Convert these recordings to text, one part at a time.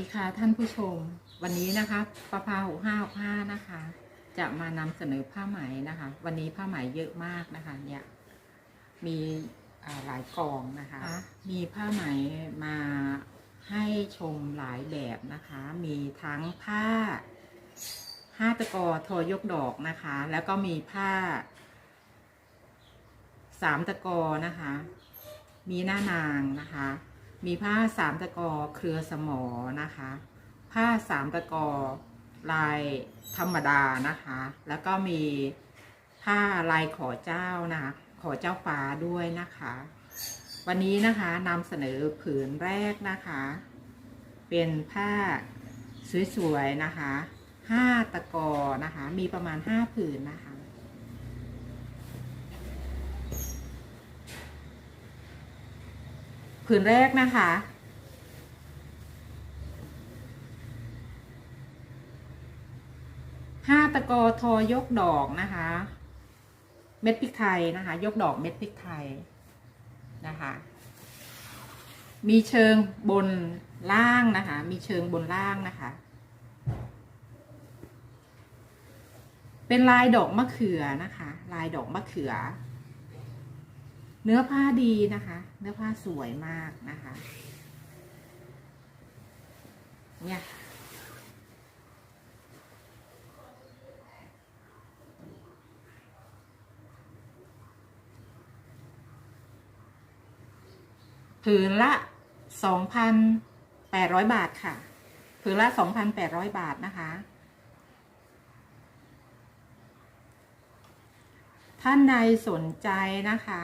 ดีค่ะท่านผู้ชม วันนี้นะคะประพาหกห้าหกห้านะคะ จะมานำเสนอผ้าไหมนะคะ วันนี้ผ้าไหมเยอะมากนะคะ เนี่ยมีอ่าหลายกองนะคะ มีผ้าไหมมาให้ชมหลายแบบนะคะ มีทั้งผ้าห้าตะกอทอยกดอกนะคะ แล้วก็มีผ้าสามตะกอนะคะ มีหน้านางนะคะ มีผ้าสามตะกอเครือสมอนะคะ ผ้าสามตะกอลายธรรมดานะคะ แล้วก็มีผ้าลายขอเจ้านะคะขอเจ้าฟ้าด้วยนะคะ วันนี้นะคะนำเสนอผืนแรกนะคะ เป็นผ้าสวยๆนะคะห้าตะกอนะคะ มีประมาณห้าผืนนะคะ ผืนแรกนะคะ ห้าตะกอทอยกดอกนะคะ เม็ดพริกไทยนะคะ ยกดอกเม็ดพริกไทยนะคะ มีเชิงบนล่างนะคะ มีเชิงบนล่างนะคะ เป็นลายดอกมะเขือนะคะ ลายดอกมะเขือ เนื้อผ้าดีนะคะ เนื้อผ้าสวยมากนะคะ เนี่ยผืนละสองพันแปดร้อยบาทค่ะ ผืนละสองพันแปดร้อยบาทนะคะ ท่านใดสนใจนะคะ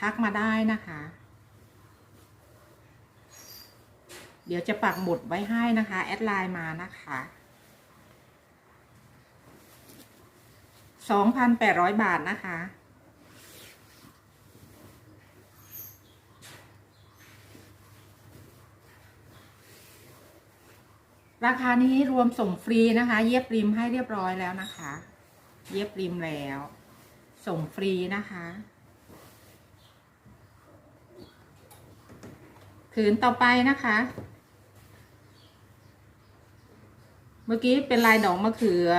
ทักมาได้นะคะ เดี๋ยวจะปักหมุดไว้ให้นะคะ แอดไลน์มานะคะสองพันแปดร้อยบาทนะคะ ราคานี้รวมส่งฟรีนะคะ เย็บริมให้เรียบร้อยแล้วนะคะ เย็บริมแล้ว ส่งฟรีนะคะ ผืนต่อไปนะคะ เมื่อกี้เป็นลายดอกมะเขือ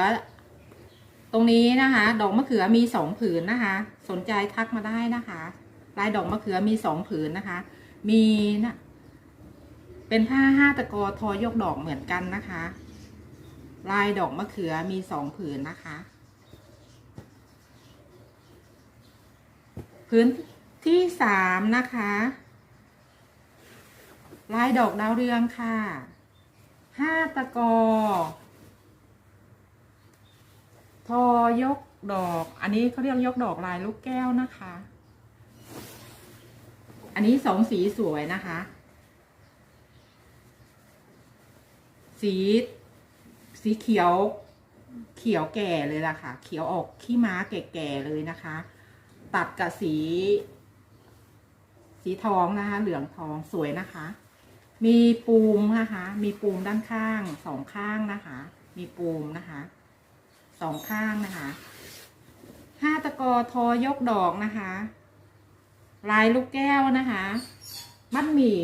ตรงนี้นะคะ ดอกมะเขือมีสองผืนนะคะ สนใจทักมาได้นะคะ ลายดอกมะเขือมีสองผืนนะคะ มีนะเป็นผ้าห้าตะกอทอยกดอกเหมือนกันนะคะ ลายดอกมะเขือมีสองผืนนะคะผืนที่สามนะคะ ลายดอกดาวเรืองค่ะ ห้าตะกอ ทอยกดอก อันนี้เขาเรียกยกดอกลายลูกแก้วนะคะ อันนี้สองสีสวยนะคะ สีสีเขียว เขียวแก่เลยล่ะค่ะ เขียวออกขี้ม้าแก่ๆเลยนะคะ ตัดกับสี สีทองนะคะ เหลืองทองสวยนะคะ มีปูมนะคะ มีปูมด้านข้างสองข้างนะคะ มีปูมนะคะสองข้างนะคะห้าตะกอทอยกดอกนะคะ ลายลูกแก้วนะคะ มัดหมี่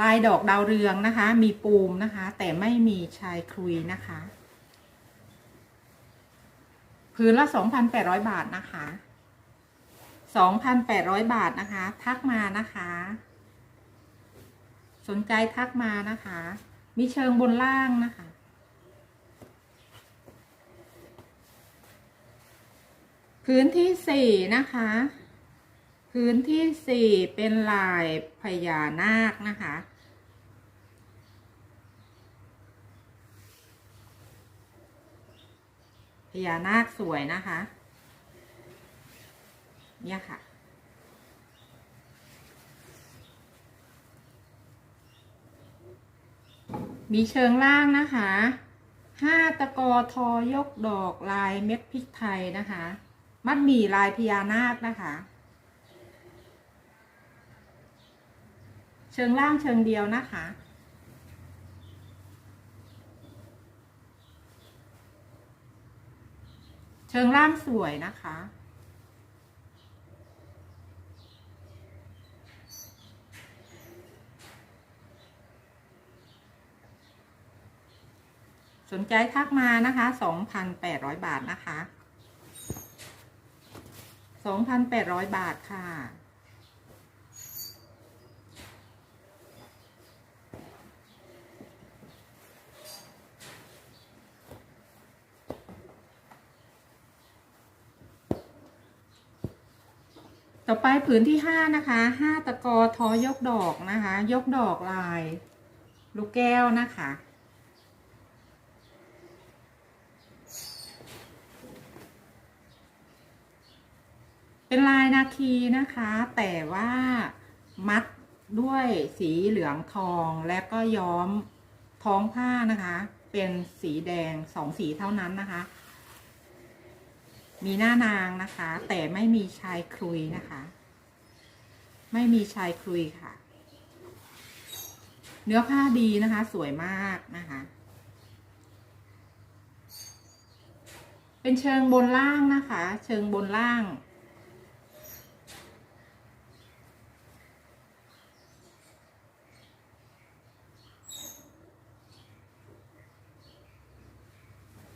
ลายดอกดาวเรืองนะคะ มีปูมนะคะ แต่ไม่มีชายคลุยนะคะพื้นละ 2,800 บาทนะคะ 2,800 บาทนะคะ ทักมานะคะ สนใจทักมานะคะ มีเชิงบนล่างนะคะพื้นที่สี่นะคะพื้นที่สี่เป็นลายพญานาคนะคะพญานาคสวยนะคะ เนี่ยค่ะ มีเชิงล่างนะคะห้าตะกอทอยกดอกลายเม็ดพริกไทยนะคะ มัดหมี่ลายพญานาคนะคะ เชิงล่างเชิงเดียวนะคะเชิงล่างสวยนะคะ สนใจทักมานะคะ 2,800 บาทนะคะ 2,800 บาทค่ะ ต่อไปผืนที่ห้านะคะห้าตะกอทอยกดอกนะคะ ยกดอกลาย ลูกแก้วนะคะ เป็นลายนาคีนะคะ แต่ว่ามัดด้วยสีเหลืองทองและก็ย้อมท้องผ้านะคะ เป็นสีแดงสองสีเท่านั้นนะคะ มีหน้านางนะคะ แต่ไม่มีชายคลุยนะคะ ไม่มีชายคลุยค่ะ เนื้อผ้าดีนะคะ สวยมากนะคะ เป็นเชิงบนล่างนะคะ เชิงบนล่าง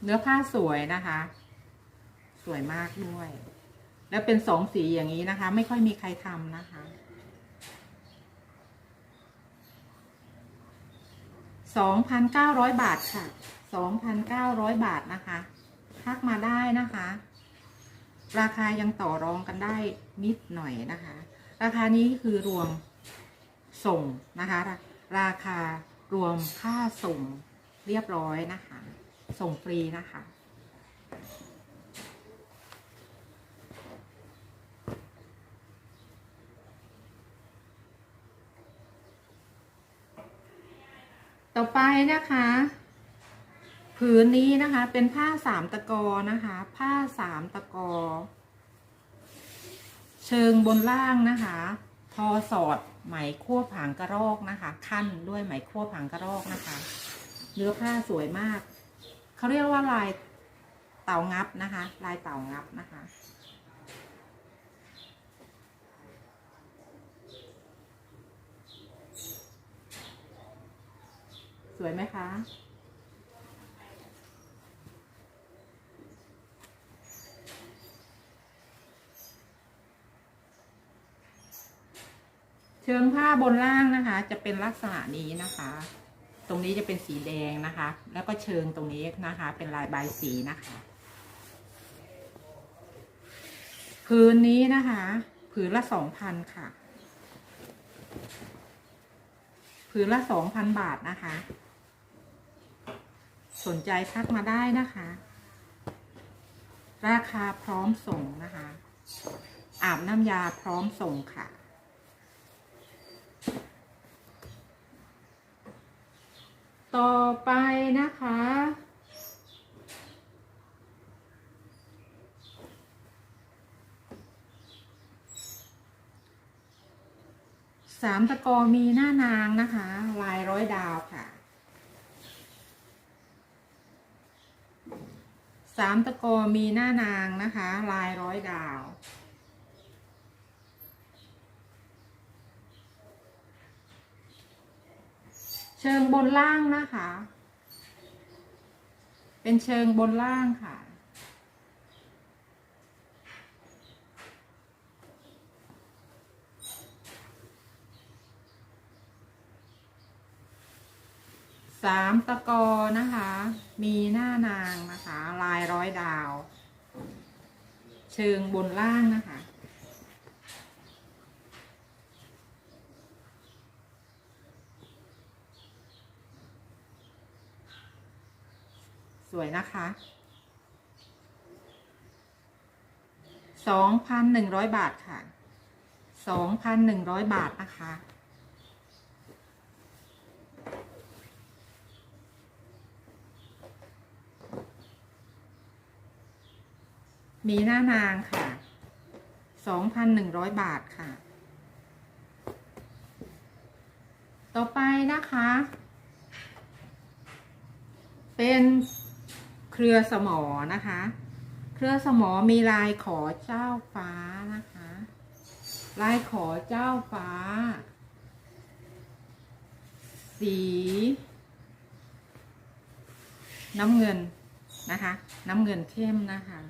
เนื้อผ้าสวยนะคะ สวยมากด้วย แล้วเป็นสองสีอย่างนี้นะคะ ไม่ค่อยมีใครทำนะคะ สองพันเก้าร้อยบาทค่ะ สองพันเก้าร้อยบาทนะคะ ทักมาได้นะคะ ราคายังต่อรองกันได้นิดหน่อยนะคะ ราคานี้คือรวมส่งนะคะ ราคารวมค่าส่งเรียบร้อยนะคะ ส่งฟรีนะคะ ต่อไปนะคะ ผืนนี้นะคะเป็นผ้าสามตะกอนะคะ ผ้าสามตะกอ เชิงบนล่างนะคะ ทอสอดไหมควบหางกระรอกนะคะ ขั้นด้วยไหมควบหางกระรอกนะคะ เนื้อผ้าสวยมาก เขาเรียกว่าลายเต่างับนะคะ ลายเต่างับนะคะ สวยไหมคะเชิงผ้าบนล่างนะคะ จะเป็นลักษณะนี้นะคะ รงนี้จะเป็นสีแดงนะคะ แล้วก็เชิงตรงนี้นะคะ เป็นลายใบายสีนะคะ ผืนนี้นะคะ ผืนละสองพันค่ะ ผืนละสองพันบาทนะคะ สนใจทักมาได้นะคะ ราคาพร้อมส่งนะคะ อาบน้ำยาพร้อมส่งค่ะ ต่อไปนะคะ สามตะกอมีหน้านางนะคะ ลายร้อยดาวค่ะ สามตะกอมีหน้านางนะคะ ลายร้อยดาว เชิงบนล่างนะคะ เป็นเชิงบนล่างค่ะ สามตะกอนะคะ มีหน้านางนะคะ ลายร้อยดาว เชิงบนล่างนะคะ สวยนะคะสองพันหนึ่งร้อยบาทค่ะสองพันหนึ่งร้อยบาทนะคะมีหน้านางค่ะ สองพันหนึ่งร้อยบาทค่ะ ต่อไปนะคะ เป็น เครือสมอนะคะ เครือสมอมีลายขอเจ้าฟ้านะคะ ลายขอเจ้าฟ้า สี น้ำเงินนะคะ น้ำเงินเข้มนะคะ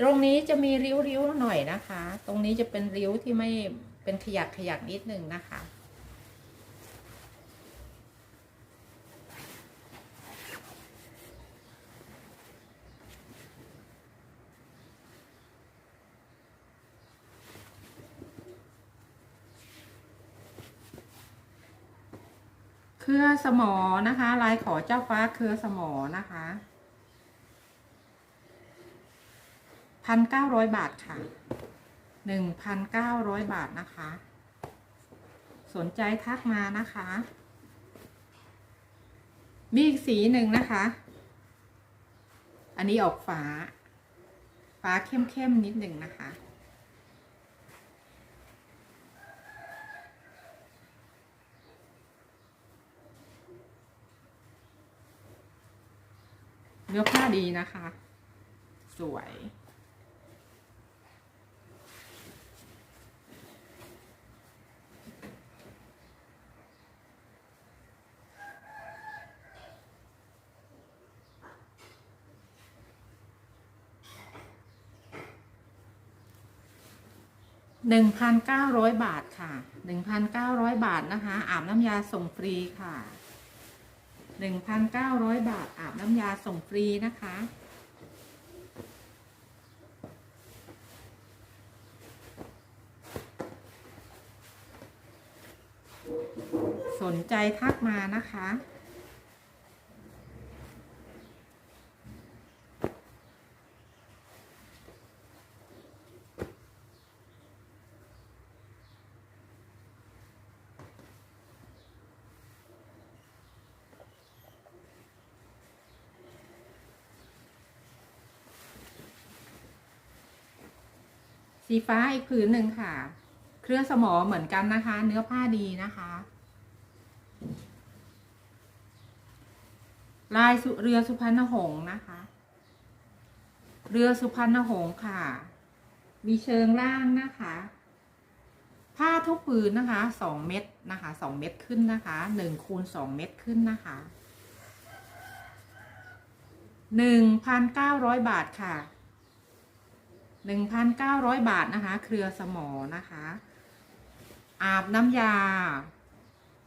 ตรงนี้จะมีริ้วๆหน่อยนะคะ ตรงนี้จะเป็นริ้วที่ไม่เป็นขยักขยักนิดนึงนะคะ เครือสมอนะคะ ลายขอเจ้าฟ้าเครือสมอนะคะ พันเก้าร้อยบาทค่ะหนึ่งพันเก้าร้อยบาทนะคะ สนใจทักมานะคะ มีอีกสีหนึ่งนะคะ อันนี้ออกฟ้า ฟ้าเข้มๆนิดหนึ่งนะคะเนื้อผ้าดีนะคะ สวย หนึ่งพันเก้าร้อยบาทค่ะหนึ่งพันเก้าร้อยบาทนะคะ อาบน้ำยาส่งฟรีค่ะหนึ่งพันเก้าร้อยบาท อาบน้ำยาส่งฟรีนะคะ สนใจทักมานะคะ สีฟ้าอีกผืนหนึ่งค่ะ เครือสมอเหมือนกันนะคะ เนื้อผ้าดีนะคะ ลายสุเรือสุพรรณหงส์นะคะ เรือสุพรรณหงส์ค่ะ มีเชิงล่างนะคะ ผ้าทุกผืนนะคะสองเม็ดนะคะสองเม็ดขึ้นนะคะหนึ่งคูณสองเม็ดขึ้นนะคะหนึ่งพันเก้าร้อยบาทค่ะ หนึ่งพันเก้าร้อยบาทนะคะ เครือสมอนะคะ อาบน้ำยา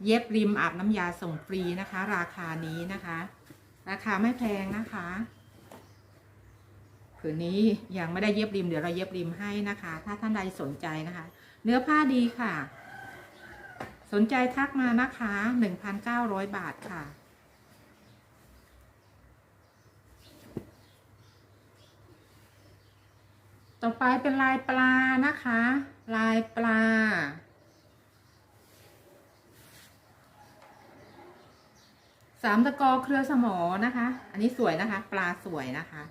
เย็บริมอาบน้ำยาส่งฟรีนะคะ ราคานี้นะคะ ราคาไม่แพงนะคะผืนนี้ยังไม่ได้เย็บริมเดี๋ยวเราเย็บริมให้นะคะ ถ้าท่านใดสนใจนะคะ เนื้อผ้าดีค่ะ สนใจทักมานะคะหนึ่งพันเก้าร้อยบาทค่ะ ต่อไปเป็นลายปลานะคะ ลายปลา สามตะกอเครือสมอนะคะ อันนี้สวยนะคะ ปลาสวยนะคะ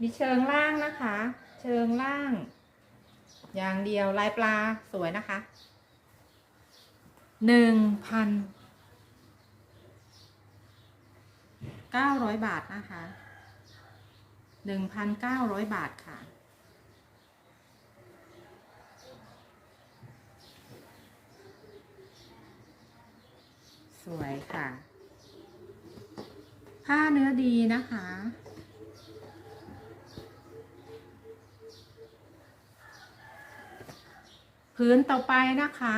มีเชิงล่างนะคะ เชิงล่าง อย่างเดียวลายปลาสวยนะคะหนึ่งพันเก้าร้อยบาทนะคะหนึ่งพันเก้าร้อยบาทค่ะ สวยค่ะ ผ้าเนื้อดีนะคะ พื้นต่อไปนะคะ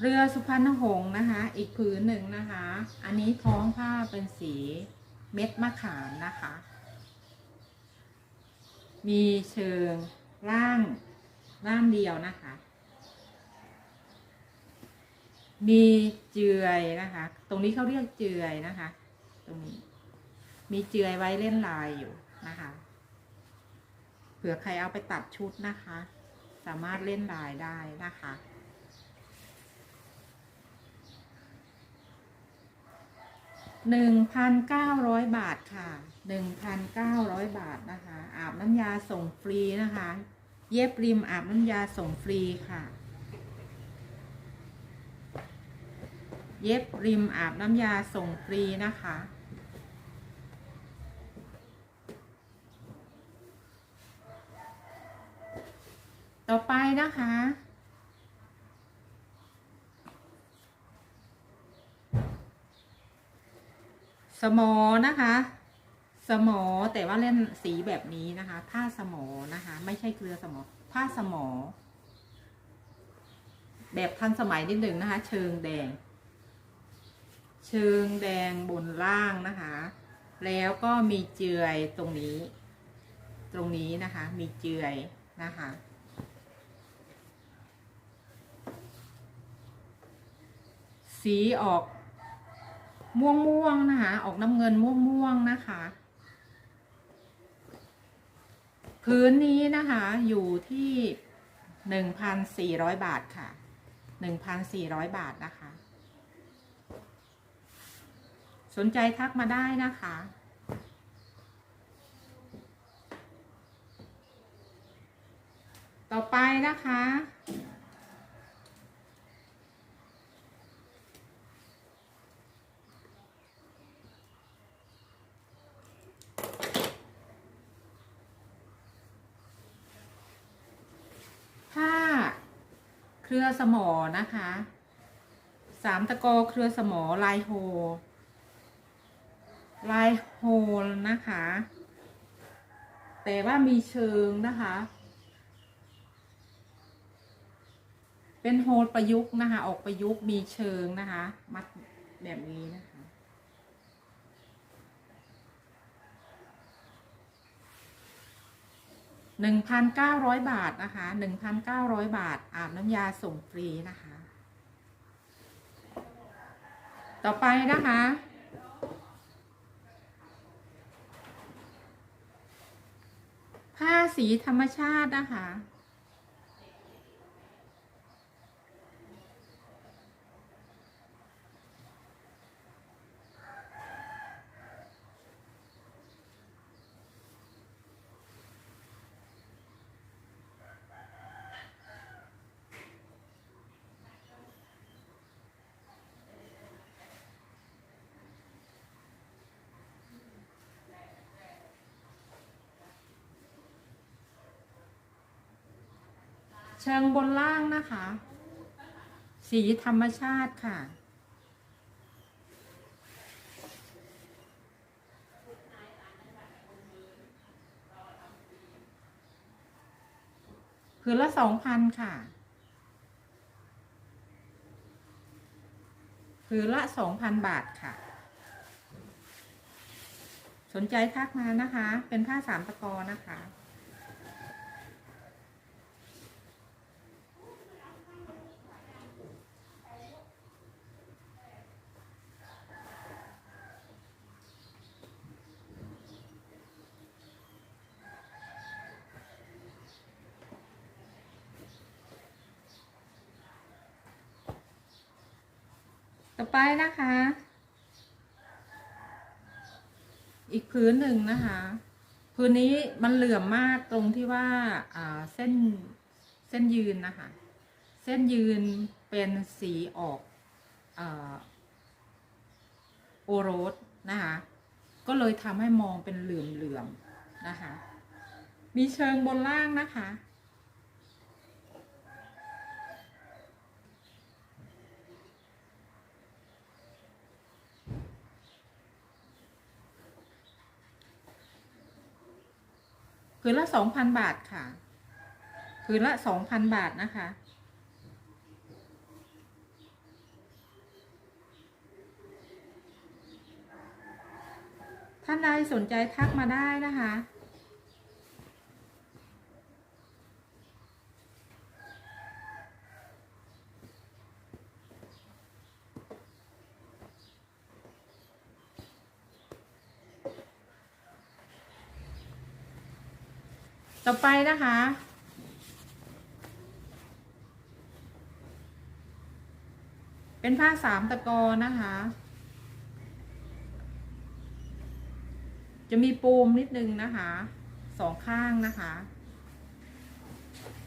เรือสุพรรณหงส์นะคะ อีกผืนหนึ่งนะคะ อันนี้ท้องผ้าเป็นสีเม็ดมะขามนะคะ มีเชิงล่างล่างเดียวนะคะ มีเจือยนะคะ ตรงนี้เขาเรียกเจือยนะคะ ตรงนี้มีเจือยไว้เล่นลายอยู่ นะคะ เผื่อใครเอาไปตัดชุดนะคะ สามารถเล่นลายได้นะคะหนึ่งพันเก้าร้อยบาทค่ะหนึ่งพันเก้าร้อยบาทนะคะ อาบน้ำยาส่งฟรีนะคะ เย็บริมอาบน้ำยาส่งฟรีค่ะ เย็บริมอาบน้ำยาส่งฟรีนะคะ ต่อไปนะคะ สมอนะคะ สมอแต่ว่าเล่นสีแบบนี้นะคะ ผ้าสมอนะคะ ไม่ใช่เกลือสมอ ผ้าสมอ แบบทันสมัยนิดหนึ่งนะคะ เชิงแดง เชิงแดงบนล่างนะคะ แล้วก็มีเจือยตรงนี้ ตรงนี้นะคะ มีเจือยนะคะ สีออกม่วงม่วงๆนะคะ ออกน้ำเงินม่วงม่วงๆนะคะ พื้นนี้นะคะอยู่ที่หนึ่งพันสี่ร้อยบาทค่ะหนึ่งพันสี่ร้อยบาทนะคะ สนใจทักมาได้นะคะต่อไปนะคะ ผ้าเค รือสมอนะคะสามตะกอเครือสมอลายโฮลายโฮลนะคะ แต่ว่ามีเชิงนะคะ เป็นโฮลประยุกต์นะคะ ออกประยุกต์มีเชิงนะคะ มัดแบบนี้นะคะ หนึ่งพันเก้าร้อยบาทนะคะหนึ่งพันเก้าร้อยบาท อาบน้ำยาส่งฟรีนะคะ ต่อไปนะคะ ผ้าสีธรรมชาตินะคะ เชิงบนล่างนะคะ สีธรรมชาติค่ะผืนละสองพันค่ะผืนละสองพันบาทค่ะ สนใจทักมานะคะ เป็นผ้าสามตะกอนะคะ นะคะ อีกพื้นหนึ่งนะคะ พื้นนี้มันเหลื่อมมากตรงที่ว่าเส้นเส้นยืนนะคะ เส้นยืนเป็นสีออกอโอโรสนะคะ ก็เลยทำให้มองเป็นเหลื่อมๆนะคะ มีเชิงบนล่างนะคะ ผืนละสองพันบาทค่ะ ผืนละสองพันบาทนะคะ ท่านใดสนใจทักมาได้นะคะ ต่อไปนะคะ เป็นผ้าสามตะกอนะคะ จะมีปูมนิดนึงนะคะสองข้างนะคะ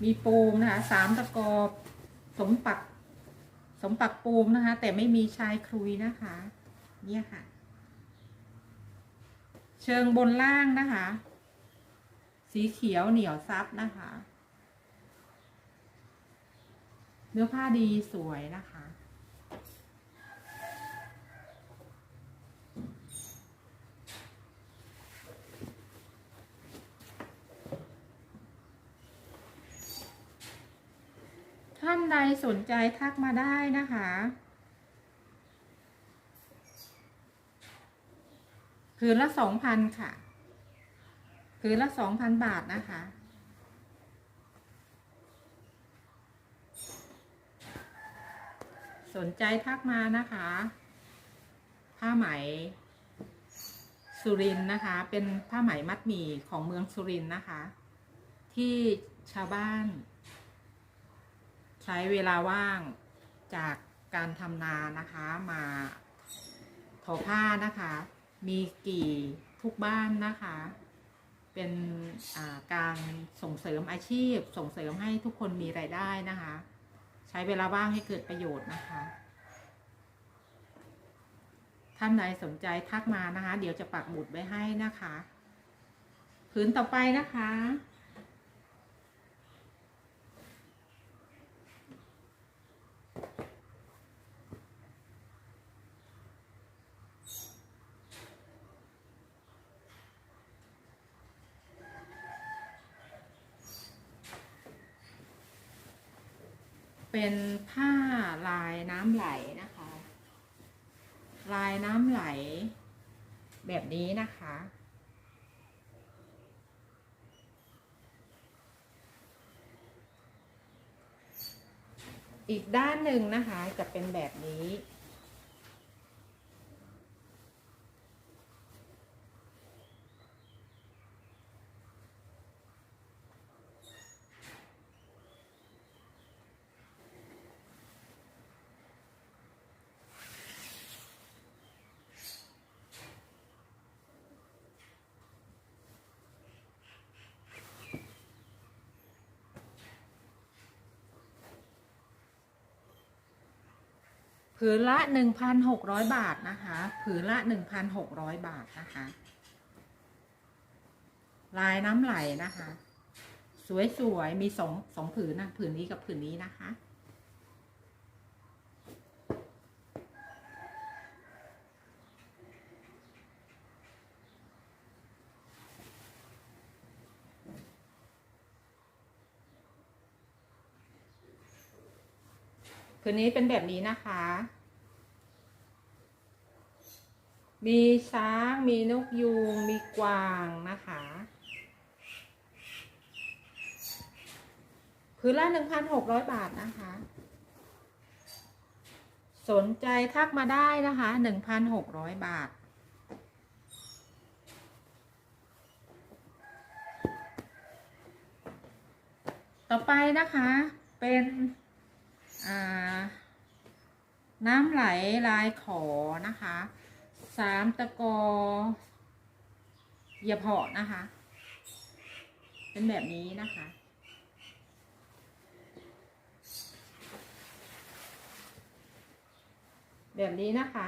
มีปูมนะคะสามตะกอสมปักสมปักปูมนะคะ แต่ไม่มีชายครุยนะคะ เนี่ยค่ะ เชิงบนล่างนะคะ สีเขียวเหนียวซับนะคะ เนื้อผ้าดีสวยนะคะ ท่านใดสนใจทักมาได้นะคะคืนละสองพันค่ะ คืนละสองพันบาทนะคะ สนใจทักมานะคะ ผ้าไหมสุรินนะคะ เป็นผ้าไหมมัดหมี่ของเมืองสุรินนะคะ ที่ชาวบ้าน ใช้เวลาว่างจากการทำนานะคะมาทอผ้านะคะ มีกี่ทุกบ้านนะคะ เป็นการส่งเสริมอาชีพ ส่งเสริมให้ทุกคนมีรายได้นะคะ ใช้เวลาว่างให้เกิดประโยชน์นะคะ ท่านใดสนใจทักมานะคะ เดี๋ยวจะปักหมุดไว้ให้นะคะ พื้นต่อไปนะคะ เป็นผ้าลายน้ำไหลนะคะ ลายน้ำไหล แบบนี้นะคะ อีกด้านหนึ่งนะคะจะเป็นแบบนี้ ผืนละหนึ่งพันหกร้อยบาทนะคะ ผืนละหนึ่งพันหกร้อยบาทนะคะ ลายน้ำไหลนะคะ สวยๆ มีสองสองผืนนะ ผืนนี้กับผืนนี้นะคะ ผืนนี้เป็นแบบนี้นะคะ มีช้าง มีนกยูง มีกวางนะคะผืนละหนึ่งพันหกร้อยบาทนะคะ สนใจทักมาได้นะคะหนึ่งพันหกร้อยบาทต่อไปนะคะเป็น น้ำไหลลายขอนะคะสามตะกอเหยียบเหาะนะคะ เป็นแบบนี้นะคะ แบบนี้นะคะ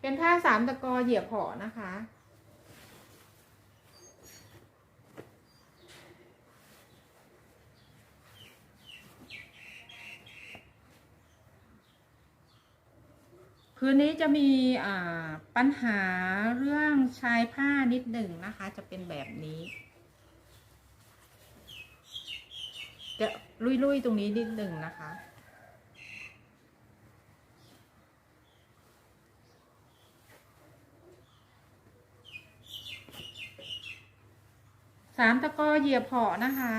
เป็นผ้าสามตะกอเหยียบหาะนะคะ นนี้จะมีปัญหาเรื่องชายผ้านิดหนึ่งนะคะ จะเป็นแบบนี้ จะลุยๆตรงนี้นิดหนึ่งนะคะสามตะกอเหยียบเหาะนะคะ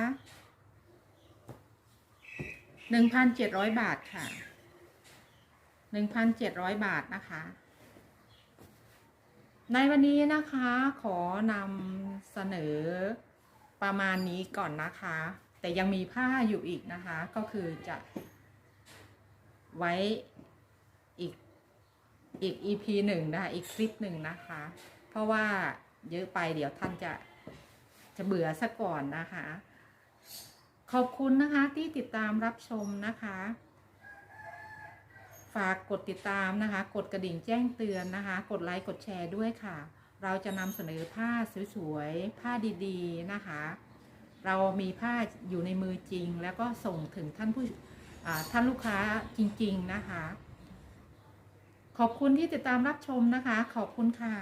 หนึ่งพันเจ็ดร้อยบาทค่ะ หนึ่งพันเจ็ดร้อยบาทนะคะ ในวันนี้นะคะขอนำเสนอประมาณนี้ก่อนนะคะ แต่ยังมีผ้าอยู่อีกนะคะ ก็คือจะไว้อีกอีก EP หนึ่งนะคะ อีกคลิปหนึ่งนะคะ เพราะว่าเยอะไปเดี๋ยวท่านจะจะเบื่อซะก่อนนะคะ ขอบคุณนะคะที่ติดตามรับชมนะคะากกดติดตามนะคะ กดกระดิ่งแจ้งเตือนนะคะ กดไลค์กดแชร์ด้วยค่ะ เราจะนำเสนอผ้าสวยๆ ผ้าดีๆนะคะ เรามีผ้าอยู่ในมือจริง แล้วก็ส่งถึงท่านผู้ท่านลูกค้าจริงๆนะคะ ขอบคุณที่ติดตามรับชมนะคะ ขอบคุณค่ะ